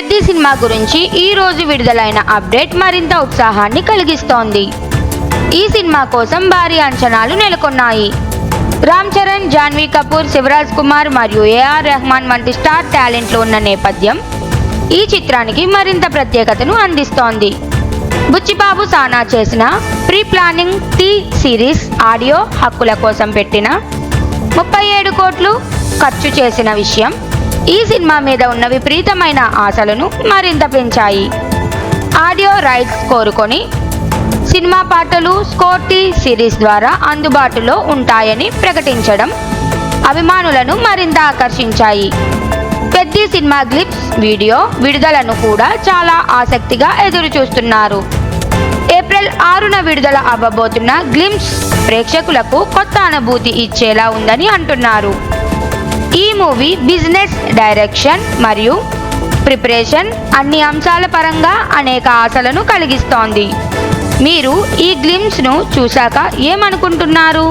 Peddi cinema గురించి ఈ రోజు విడుదలైన అప్డేట్ మరింత ఉత్సాహాన్ని కలిగిస్తోంది. ఈ సినిమా కోసం భారీ అంచనాలు నెలకొన్నాయి. రామ్ చరణ్ జాన్వీ కపూర్ శివరాజ్ కుమార్ మరియు ఏఆర్ రెహమాన్ వంటి స్టార్ టాలెంట్లు ఉన్న నేపథ్యం ఈ చిత్రానికి మరింత ప్రత్యేకతను అందిస్తోంది. బుచ్చిబాబు సానా చేసిన pre planning T Series audio హక్కుల కోసం పెట్టిన ముప్పై ఏడు కోట్లు ఖర్చు చేసిన విషయం ఈ సినిమా మీద ఉన్న విపరీతమైన ఆశలను మరింత పెంచాయి. ఆడియో రైట్స్ కోరుకొని సినిమా పాటలు స్కోర్టీ సిరీస్ ద్వారా అందుబాటులో ఉంటాయని ప్రకటించడం అభిమానులను మరింత ఆకర్షించాయి. పెద్ద సినిమా గ్లిప్స్ వీడియో విడుదలను కూడా చాలా ఆసక్తిగా ఎదురు చూస్తున్నారు ఏప్రిల్ ఆరున విడుదల అవ్వబోతున్న గ్లిమ్స్ ప్రేక్షకులకు కొత్త అనుభూతి ఇచ్చేలా ఉందని అంటున్నారు. ఈ మూవీ బిజినెస్ డైరెక్షన్ మరియు ప్రిపరేషన్ అన్ని అంశాల పరంగా అనేక ఆశలను కలిగిస్తోంది. మీరు ఈ గ్లిమ్స్ను చూశాక ఏమనుకుంటున్నారు?